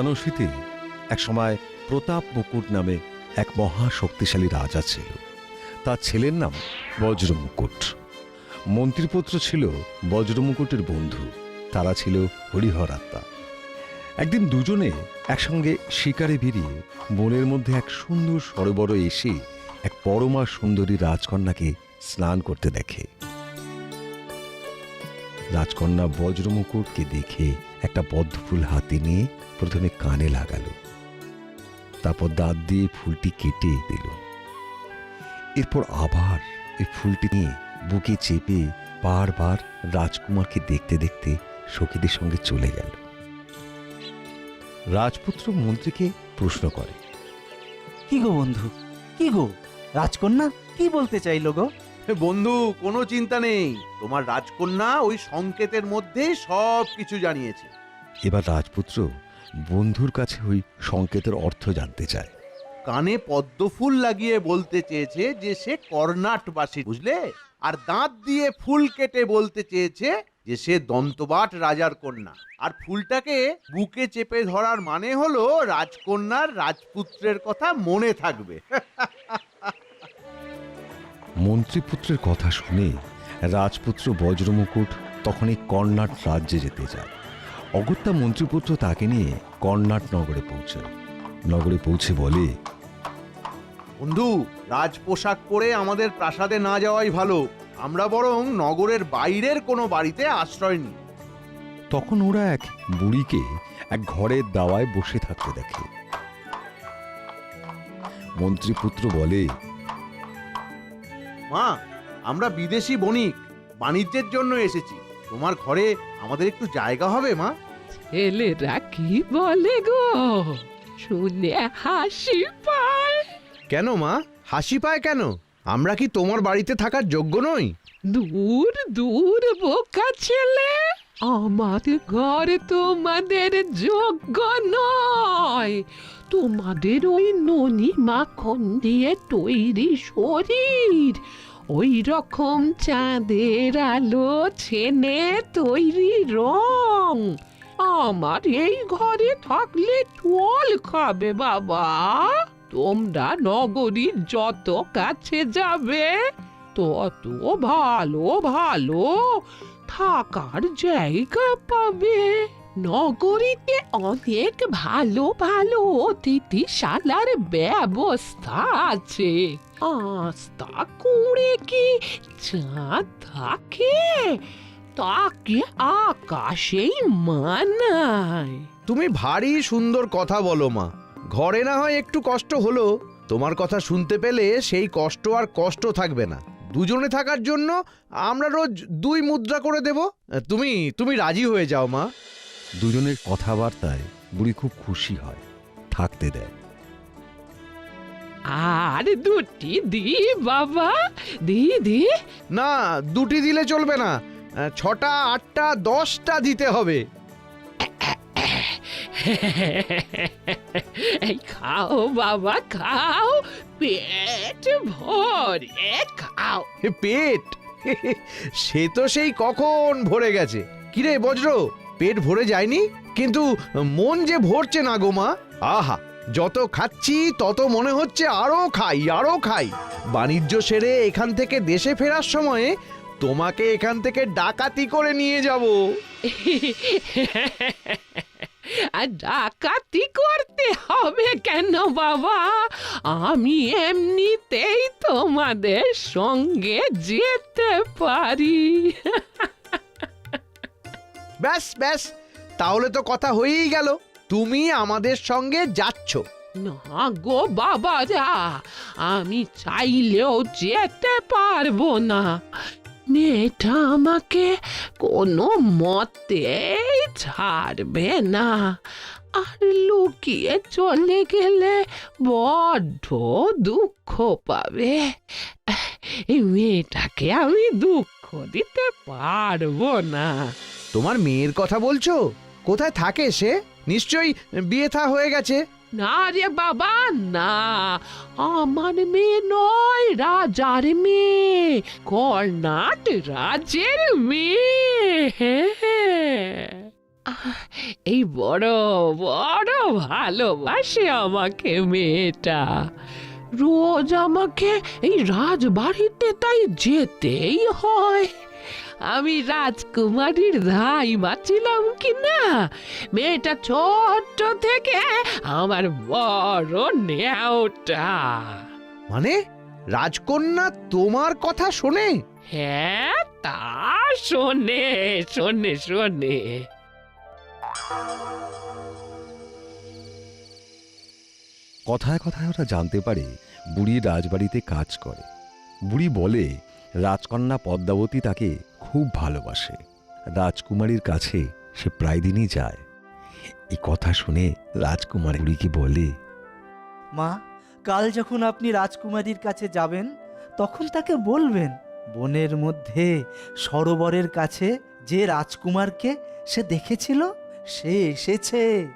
বারাণসীতে একসময় প্রতাপ মুকুট নামে এক মহা শক্তিশালী রাজা ছিল। তার ছেলের নাম বজ্র মুকুট মন্ত্রীপুত্র ছিল বজ্র মুকুটের বন্ধু। তারা ছিল হরিহর আত্মা একদিন দুজনে একসঙ্গে শিকারে বেরিয়ে বনের মধ্যে এক সুন্দর সরোবরে এসে এক পরমা সুন্দরী রাজকন্যাকে স্নান করতে দেখে। রাজকন্যা বজ্রমুকুটকে দেখে একটা পদ্মফুল হাতে নিয়ে প্রথমে কানে লাগালো। তারপর দাঁত দিয়ে ফুলটি কেটে দিল। এরপর আবার এই ফুলটি নিয়ে বুকে চেপে বারবার রাজকুমারকে দেখতে দেখতে সখীদের সঙ্গে চলে গেল। রাজপুত্র মন্ত্রীকে প্রশ্ন করে, কি গো বন্ধু? কি গো? রাজকন্যা? কি বলতে চাইলো গো? বন্ধু কোনো চিন্তা নেই। তোমার রাজকন্যা ওই সংকেতের মধ্যে সব কিছু জানিয়েছে। এবার রাজপুত্র বন্ধুর কাছে ওই সংকেতের অর্থ জানতে চায়। কানে পদ্মফুল লাগিয়ে বলতে চেয়েছে যে সে কর্ণাটবাসী বুঝলে? আর দাঁত দিয়ে ফুল কেটে বলতে চেয়েছে যে সে দন্তবাট রাজার কন্যা। আর ফুলটাকে বুকে চেপে ধরার মানে হলো রাজকন্যার রাজপুত্রের কথা মনে থাকবে। মন্ত্রীপুত্রের কথা শুনে রাজপুত্র বজ্রমুকুট তখনই কর্ণাট রাজ্যে যেতে চায় অগত্যা মন্ত্রীপুত্র তাকে নিয়ে কর্ণাট নগরে পৌঁছায় নগরে পৌঁছে বলে বন্ধু রাজ পোশাক পরে আমাদের প্রাসাদে না যাওয়াই ভালো। আমরা বরং নগরের বাইরের কোনো বাড়িতে আশ্রয় নিই। তখন ওরা এক বুড়িকে এক ঘরের দাওয়ায় বসে থাকতে দেখে। মন্ত্রীপুত্র বলে মা আমরা বিদেশি বণিক বাণিজ্যের জন্য এসেছি। তোমার ঘরে আমাদের একটু জায়গা হবে মা। ছেলেরা কি বলে গো। শুনে হাসি পায়। কেন মা? হাসি পায় কেন? আমরা কি তোমার বাড়িতে থাকার যোগ্য নই? দূর দূর বোকা ছেলে। আমার ঘর তোমাদের যোগ্য নয়। তোমাদের ওই ননি মাখন দিয়ে তৈরি শরীর, ওই রকম চাঁদের আলো ছেনে তৈরি রং। আমার এই ঘরে থাকলে চল খাবে বাবা। তোমরা নগরীর যত কাছে যাবে, তত ভালো ভালো থাকার জায়গা পাবে। নগরীতে অনেক ভালো ভালো অতিথিশালার ব্যবস্থা আছে। আস্তা কুড়ে কি চাঁদ থাকে? তাকে আকাশেই মানায়। তুমি ভারী সুন্দর কথা বলো, মা। ঘরে না হয় একটু কষ্ট হলো। তোমার কথা শুনতে পেলে সেই কষ্ট আর কষ্ট থাকবে না। দুজনে থাকার জন্য আমরা রোজ দুই মুদ্রা করে দেব। তুমি তুমি রাজি হয়ে যাও মা। দুজনের কথাবার্তায় বুড়ি খুব খুশি হয়। থাকতে দেয়। আর দুটি দি বাবা। দি দি। না দুটি দিলে চলবে না। ছটা আটটা দশটা দিতে হবে। এই খাও বাবা খাও। পেট ভরে খাও। পেট? সে তো সেই কখন ভরে গেছে। কিরে বজ্র পেট ভরে যায়নি? কিন্তু মন যে ভরছে না গো মা। আহা যত খাচ্ছি তত মনে হচ্ছে আরও খাই আরও খাই। বাণিজ্য সেরে এখান থেকে দেশে ফেরার সময়ে তোমাকে এখান থেকে ডাকাতি করে নিয়ে যাব। আর ডাকাতি করতে হবে কেন বাবা? আমি এমনিতেই তোমাদের সঙ্গে যেতে পারি। ব্যাস ব্যাস তাহলে তো কথা হয়েই গেল। তুমি আমাদের সঙ্গে যাচ্ছ। না গো বাবারা আমি চাইলেও যেতে পারব না। মেয়েটা আমাকে কোনো মতেই ছাড়বে না। আর লুকিয়ে চলে গেলে বড্ড দুঃখ পাবে। এই মেয়েটাকে আমি দুঃখ দিতে পারব না। তোমার মেয়ের কথা বলছো? কোথায় থাকে সে? নিশ্চয়ই বিয়ে থা হয়ে গেছে। না রে বাবা, না। আমার মেয়ে নয়, রাজার মেয়ে। কর্ণাট রাজের মেয়ে। এই বড় বড় ভালোবাসে আমাকে মেয়েটা। রোজ আমাকে এই রাজবাড়িতে তাই যেতেই হয়। আমি রাজকুমারীর ধাইমা ছিলাম কি না মেয়েটা ছোট্ট থেকে আমার বড় নেওটা মানে রাজকন্যা তোমার কথা শোনে? হ্যাঁ তা শোনে শোনে শোনে। কথায় কথায় ওরা জানতে পারে বুড়ি রাজবাড়িতে কাজ করে। বুড়ি বলে রাজকন্যা পদ্মাবতী তাকে খুব ভালোবাসে। রাজকুমারীর কাছে সে প্রায় দিনই যায়। এই কথা শুনে রাজকুমার বুড়িকে বলে মা কাল যখন আপনি রাজকুমারীর কাছে যাবেন তখন তাকে বলবেন বনের মধ্যে সরোবরের কাছে যে রাজকুমারকে সে দেখেছিল সে এসেছে।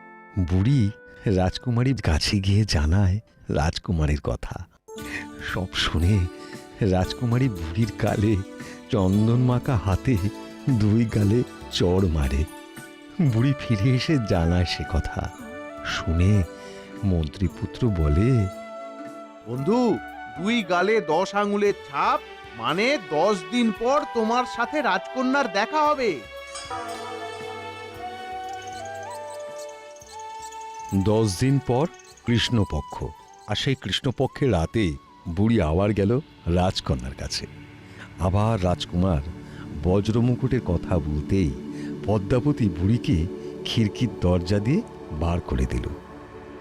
বুড়ি রাজকুমারীর কাছে গিয়ে জানায় রাজকুমারীর কথা। সব শুনে রাজকুমারী বুড়ির গালে চন্দন মাখা হাতে দুই গালে চড় মারে। বুড়ি ফিরে এসে জানায় সে কথা। শুনে মন্ত্রীপুত্র বলে বন্ধু দুই গালে দশ আঙুলের ছাপ মানে দশ দিন পর তোমার সাথে রাজকন্যার দেখা হবে। দশ দিন পর কৃষ্ণপক্ষ। আর সেই কৃষ্ণপক্ষের রাতে বুড়ি আবার গেল রাজকন্যার কাছে। আবার রাজকুমার বজ্রমুকুটের কথা বলতেই পদ্মাবতী বুড়িকে খিড়কির দরজা দিয়ে বার করে দিল।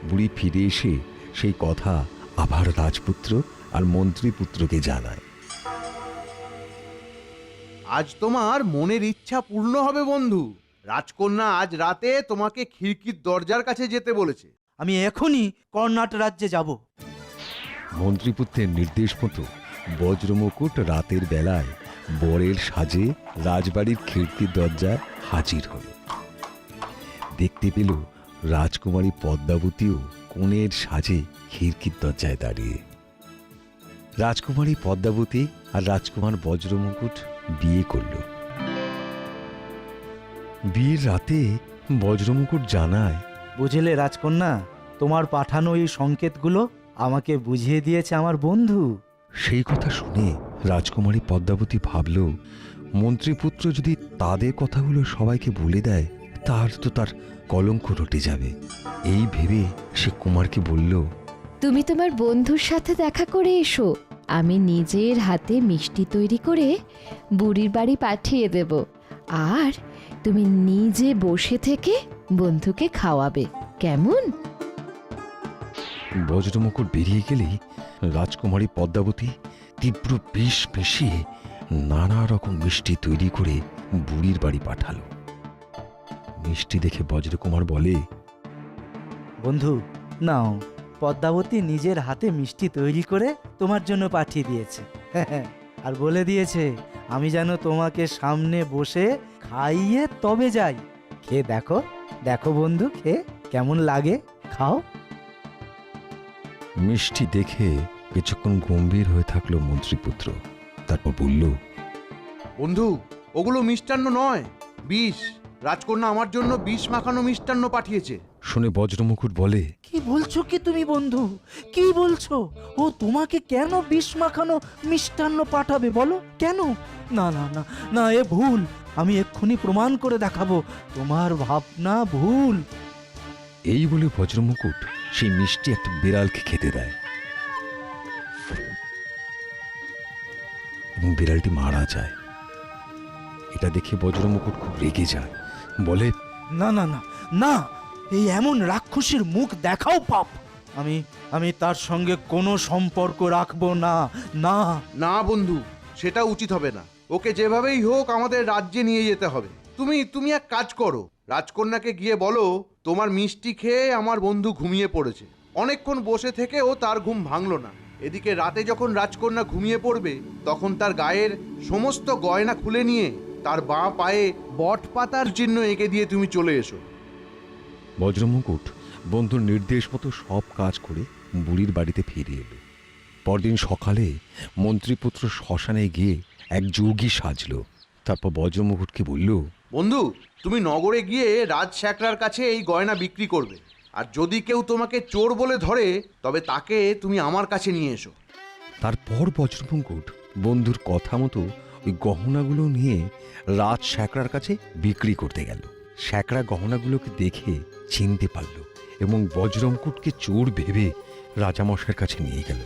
বুড়ি ফিরে এসে সেই কথা আবার রাজপুত্র আর মন্ত্রীপুত্রকে জানায়। আজ তোমার মনের ইচ্ছা পূর্ণ হবে বন্ধু। রাজকন্যা আজ রাতে তোমাকে খিড়কির দরজার কাছে যেতে বলেছে। আমি এখনই কর্ণাট রাজ্যে যাব। মন্ত্রীপুত্রের নির্দেশ মতো বজ্রমুকুট রাতের বেলায় বরের সাজে রাজবাড়ির খিড়কির দরজায় হাজির হল। দেখতে পেল রাজকুমারী পদ্মাবতীও কোণের সাজে খিড়কির দরজায় দাঁড়িয়ে। রাজকুমারী পদ্মাবতী আর রাজকুমার বজ্রমুকুট বিয়ে করল। বিয়ের রাতে বজ্রমুকুট জানায়, বুঝলে রাজকন্যা, তোমার পাঠানো এই সংকেতগুলো আমাকে বুঝিয়ে দিয়েছে আমার বন্ধু। সেই কথা শুনে রাজকুমারী পদ্মাবতী ভাবল, মন্ত্রীপুত্র যদি তাদের কথাগুলো সবাইকে বলে দেয় তার তো তার কলঙ্ক রটে যাবে। এই ভেবে সে কুমারকে বলল, তুমি তোমার বন্ধুর সাথে দেখা করে এসো। আমি নিজের হাতে মিষ্টি তৈরি করে বুড়ির বাড়ি পাঠিয়ে দেব। আর তুমি নিজে বসে থেকে বন্ধুকে খাওয়াবে। কেমন? বজ্রমুকুট বেরিয়ে গেলেই রাজকুমারী পদ্মাবতী তীব্র বিষ মিশিয়ে নানা রকম মিষ্টি তৈরি করে বুড়ির বাড়ি পাঠালো। মিষ্টি দেখে বজ্রকুমার বলে, বন্ধু, নাও, পদ্মাবতী নিজের হাতে মিষ্টি তৈরি করে তোমার জন্য পাঠিয়ে দিয়েছে। আর বলে দিয়েছে, আমি যেন তোমাকে সামনে বসে খাইয়ে তবে যাই। খেয়ে দেখো দেখো বন্ধু, খেয়ে কেমন লাগে, খাও। মিষ্টি দেখে কিছুক্ষণ গম্ভীর হয়ে থাকল মন্ত্রীপুত্র। তারপর বলল বন্ধু ওগুলো মিষ্টান্ন নয় বিষ। রাজকন্যা আমার জন্য বিষ মাখানো মিষ্টান্ন পাঠিয়েছে। শুনে বজ্রমুকুট বলে কি বলছো কি তুমি বন্ধু? কি বলছো? ও তোমাকে কেন বিষ মাখানো মিষ্টান্ন পাঠাবে বলো? কেন? না না না না এ ভুল। আমি এক্ষুনি প্রমাণ করে দেখাবো। তোমার ভাবনা ভুল। এই বলে বজ্রমুকুট সেই মিষ্টি একটা বিড়ালকে খেতে দেয়। এবং বিড়ালটি মারা যায়। এটা দেখে বজ্রমুকুট খুব রেগে যায়। বলে না না না না এই এমন রাক্ষসীর মুখ দেখাও পাপ। আমি আমি তার সঙ্গে কোনো সম্পর্ক রাখব না না। না বন্ধু সেটা উচিত হবে না। ওকে যেভাবেই হোক আমাদের রাজ্যে নিয়ে যেতে হবে। তুমি তুমি এক কাজ করো। রাজকন্যাকে গিয়ে বলো, তোমার মিষ্টি খেয়ে আমার বন্ধু ঘুমিয়ে পড়েছে। অনেকক্ষণ বসে থেকেও তার ঘুম ভাঙল না। এদিকে রাতে যখন রাজকন্যা ঘুমিয়ে পড়বে, তখন তার গায়ের সমস্ত গয়না খুলে নিয়ে তার বাঁ পায়ে বট পাতার চিহ্ন এঁকে দিয়ে তুমি চলে এসো। বজ্রমুকুট, বন্ধুর নির্দেশ মতো সব কাজ করে বুড়ির বাড়িতে ফিরে এলো। পরদিন সকালে মন্ত্রীপুত্র শ্মশানে গিয়ে এক যোগী সাজল। তারপর বজ্রমুকুটকে বলল বন্ধু, তুমি নগরে গিয়ে রাজ শ্যাকরার কাছে এই গয়না বিক্রি করবে। আর যদি কেউ তোমাকে চোর বলে ধরে, তবে তাকে তুমি আমার কাছে নিয়ে এসো। তারপর বজ্রমুকুট বন্ধুর কথা মতো ওই গহনাগুলো নিয়ে রাজ শ্যাকরার কাছে বিক্রি করতে গেল। শ্যাকরা গহনাগুলোকে দেখে চিনতে পারল এবং বজ্রমকুটকে চোর ভেবে রাজামশাইয়ের কাছে নিয়ে গেল।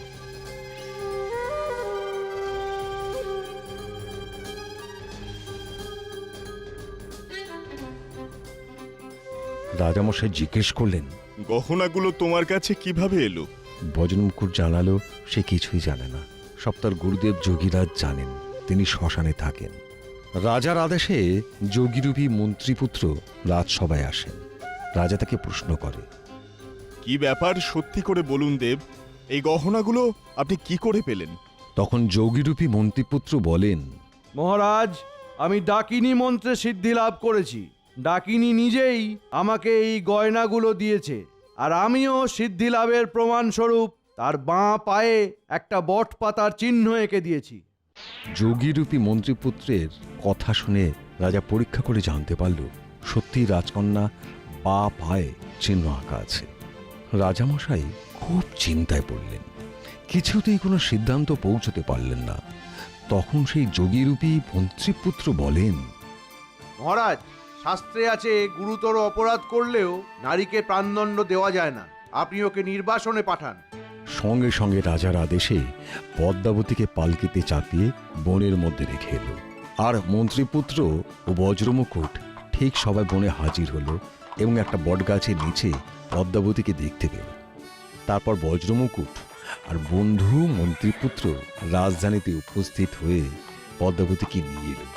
রাজামশাই জিজ্ঞেস করলেন গহনাগুলো তোমার কাছে কীভাবে এলো? বজনমুকুট জানালো সে কিছুই জানে না। সব তার গুরুদেব যোগীরাজ জানেন তিনি শ্মশানে থাকেন। রাজার আদেশে যোগীরূপী মন্ত্রীপুত্র রাজসভায় আসেন। রাজা তাকে প্রশ্ন করে কি ব্যাপার সত্যি করে বলুন দেব এই গহনাগুলো আপনি কি করে পেলেন? তখন যোগীরূপী মন্ত্রীপুত্র বলেন মহারাজ আমি ডাকিনী মন্ত্রে সিদ্ধি লাভ করেছি। ডাকিনী নিজেই আমাকে এই গয়নাগুলো দিয়েছে। আর আমিও সিদ্ধি লাভের প্রমাণস্বরূপ তার বাঁ পায়ে একটা বট পাতার চিহ্ন এঁকে দিয়েছি। যোগীরূপী মন্ত্রীপুত্রের কথা শুনে রাজা পরীক্ষা করে জানতে পারল সত্যি রাজকন্যা বা পায়ে চিহ্ন আঁকা আছে। রাজামশাই খুব চিন্তায় পড়লেন। কিছুতেই কোনো সিদ্ধান্ত পৌঁছতে পারলেন না। তখন সেই যোগীরূপী মন্ত্রীপুত্র বলেন মহারাজ শাস্ত্রে আছে, গুরুতর অপরাধ করলেও নারীকে প্রাণদণ্ড দেওয়া যায় না। আপনি ওকে নির্বাসনে পাঠান। সঙ্গে সঙ্গে রাজার আদেশে পদ্মাবতীকে পালকিতে চাপিয়ে বনের মধ্যে রেখে এলো। আর মন্ত্রীপুত্র ও বজ্রমুকুট ঠিক সবাই বনে হাজির হলো এবং একটা বটগাছের নিচে পদ্মাবতীকে দেখতে পেল। তারপর বজ্রমুকুট আর বন্ধু মন্ত্রীপুত্র রাজধানীতে উপস্থিত হয়ে পদ্মাবতীকে নিয়ে এলো।